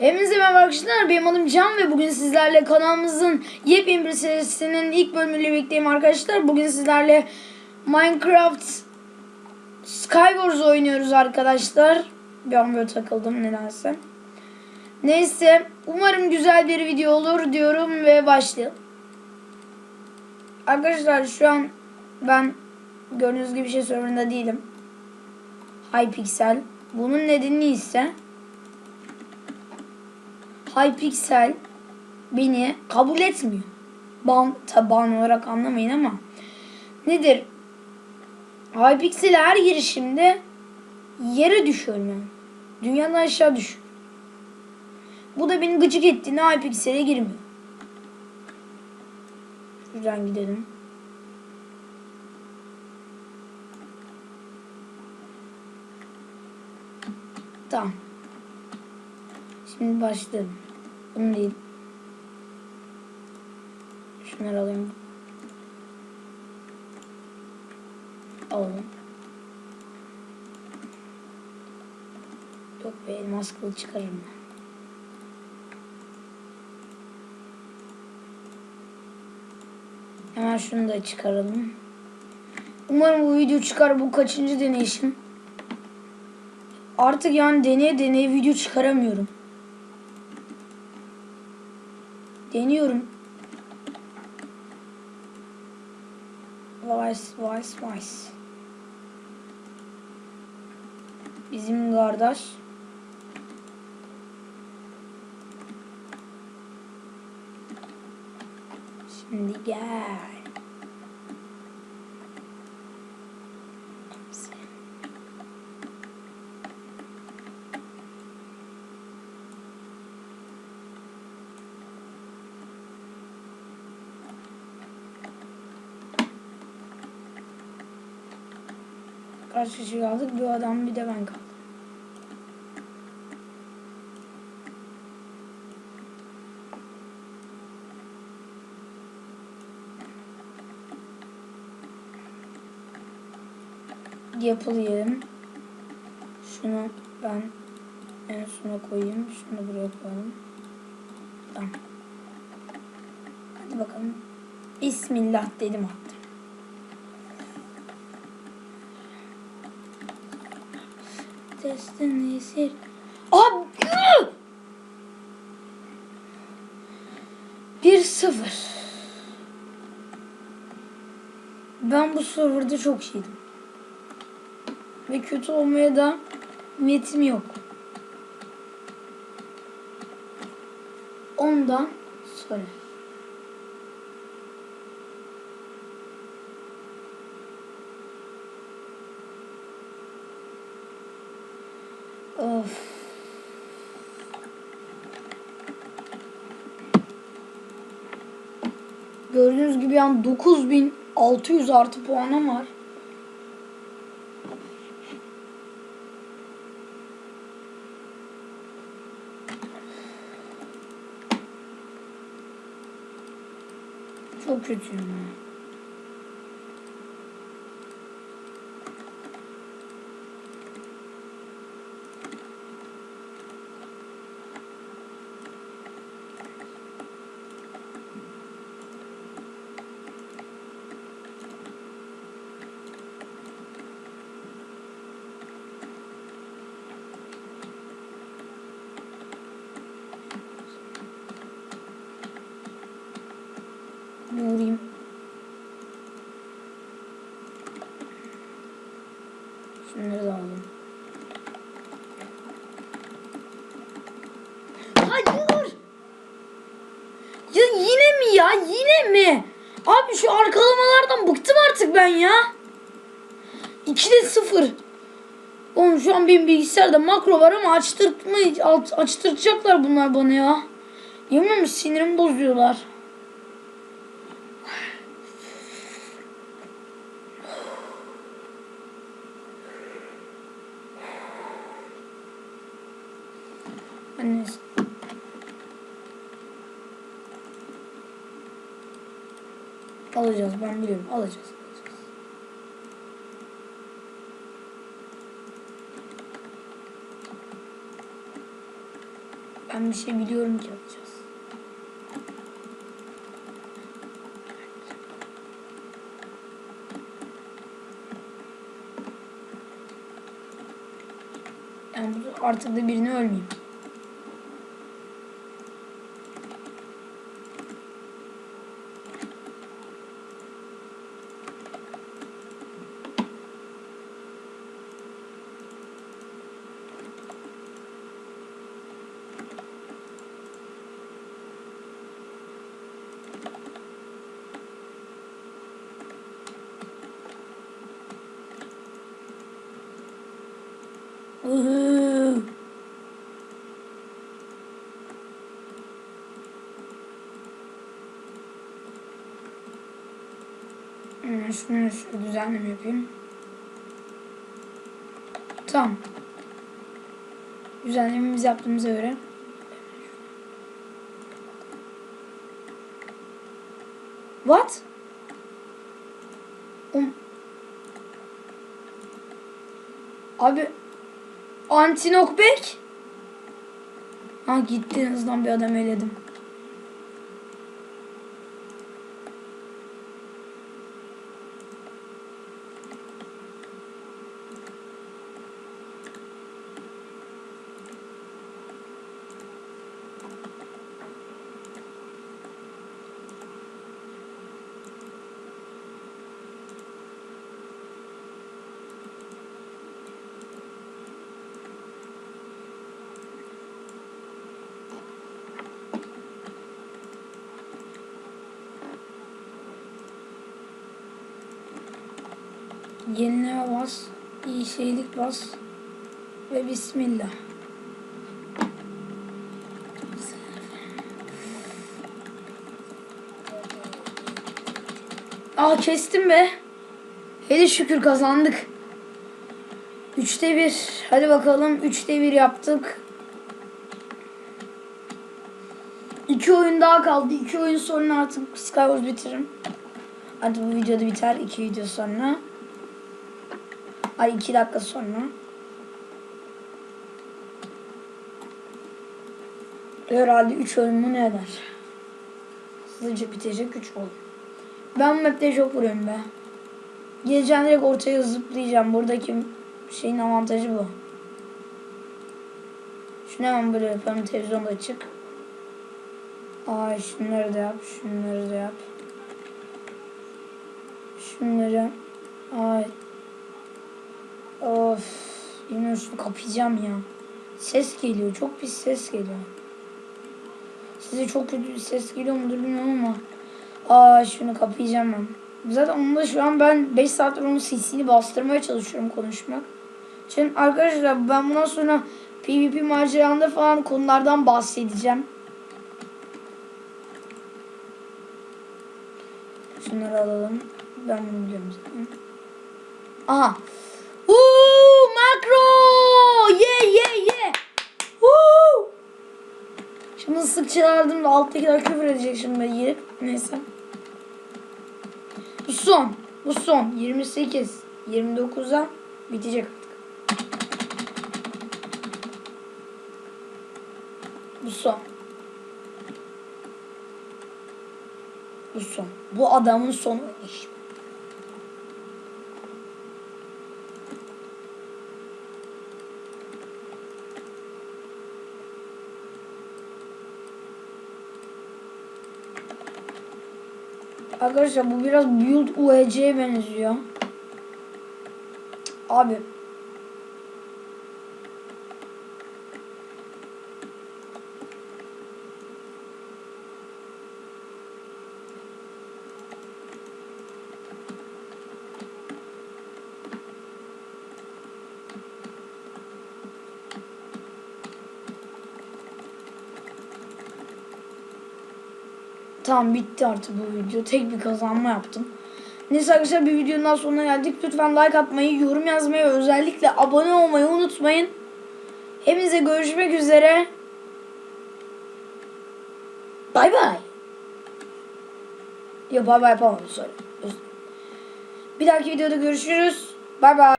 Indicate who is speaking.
Speaker 1: Hepinize merhaba arkadaşlar. Benim adım Can ve bugün sizlerle kanalımızın yepyeni bir serisinin ilk bölümüyle birlikteyim arkadaşlar. Bugün sizlerle Minecraft Skywars oynuyoruz arkadaşlar. Bir an böyle takıldım nedense. Neyse umarım güzel bir video olur diyorum ve başlayalım. Arkadaşlar şu an ben gördüğünüz gibi bir şey sorununda değilim. Hypixel. Bunun nedeni ise Hypixel beni kabul etmiyor. Ban, taban olarak anlamayın ama nedir? Hypixel'e her girişimde yere düşüyorum yani. Dünyadan aşağı düşüyor. Bu da beni gıcık ettiğinde Hypixel'e girmiyor. Şuradan gidelim. Tamam. Şimdi başlayalım. Bunu değil. Şunları alayım. Alalım. Yok be elmas kılıç çıkarırım ben. Hemen şunu da çıkaralım. Umarım bu video çıkar. Bu kaçıncı deneyişim. Artık yani deneye deneye video çıkaramıyorum. Deniyorum. Vice, vice, vice. Bizim kardeş. Şimdi gel. Kaç kişi kaldık? Bir adam bir de ben kaldım. Yapılayım. Şunu ben en sona koyayım. Şunu buraya koyalım. Tamam. Hadi bakalım. Bismillah dedim attım. Destiny Abi! Bir sıfır. Ben bu serverda çok şeydim. Ve kötü olmaya da niyetim yok. Ondan sonra. Of. Gördüğünüz gibi yani 9600 artı puanım var. Çok kötüyüm ya. Bir vurayım. Şunları da alayım. Hayır. Ya yine mi ya? Yine mi? Abi şu arkalamalardan bıktım artık ben ya. 2'de 0. Oğlum şu an benim bilgisayarda makro var ama açtırtma, aç- açtıracaklar bunlar bana ya. Yemin ederim sinirimi bozuyorlar. Anne. Alacağız ben biliyorum alacağız. alacağız. Ben bir şey biliyorum ki yapacağız. Yani artık da birini ölmeyeyim. Hemen şunu şöyle düzenleme yapayım. Tamam. Düzenlememizi yaptığımıza göre. What? Um. Abi Anti knockback. Ha gitti azından bir adam eledim. Yenileme bas. iyi şeylik bas. Ve bismillah. Aa kestim be. Hele şükür kazandık. Üçte bir. Hadi bakalım. Üçte bir yaptık. İki oyun daha kaldı. İki oyun sonra artık Skywars bitiririm. Artık bu videoda biter. iki video sonra. Ay iki dakika sonra. Herhalde 3 oyun ne eder? Hızlıca bitecek 3 oyun. Ben map'te çok vuruyorum be. Geleceğim direkt ortaya zıplayacağım. Buradaki şeyin avantajı bu. Şunu hemen böyle yapalım. Televizyonda açık. Ay şunları da yap. Şunları da yap. Şunları. Ay Of. Yine şunu kapayacağım ya. Ses geliyor. Çok pis ses geliyor. Size çok kötü bir ses geliyor mudur bilmiyorum ama. Aa şunu kapayacağım ben. Zaten onda şu an ben 5 saattir onun sesini bastırmaya çalışıyorum konuşmak. Şimdi arkadaşlar ben bundan sonra PvP maceranda falan konulardan bahsedeceğim. Şunları alalım. Ben bunu biliyorum zaten. Aha. Ye ye ye. Uuu. Şimdi sık çağırdım da alttakiler küfür edecek şimdi ben yiyip. Neyse. Bu son. Bu son. 28. 29'a bitecek artık. Bu son. Bu son. Bu adamın sonu iş. Arkadaşlar bu biraz Build UEC'ye benziyor. Abi. Tamam bitti artık bu video. Tek bir kazanma yaptım. Neyse arkadaşlar bir videonun daha sonuna geldik. Lütfen like atmayı, yorum yazmayı özellikle abone olmayı unutmayın. Hepinize görüşmek üzere. Bay bay. Yok bay bay yapamadım söyle. Bir dahaki videoda görüşürüz. Bay bay.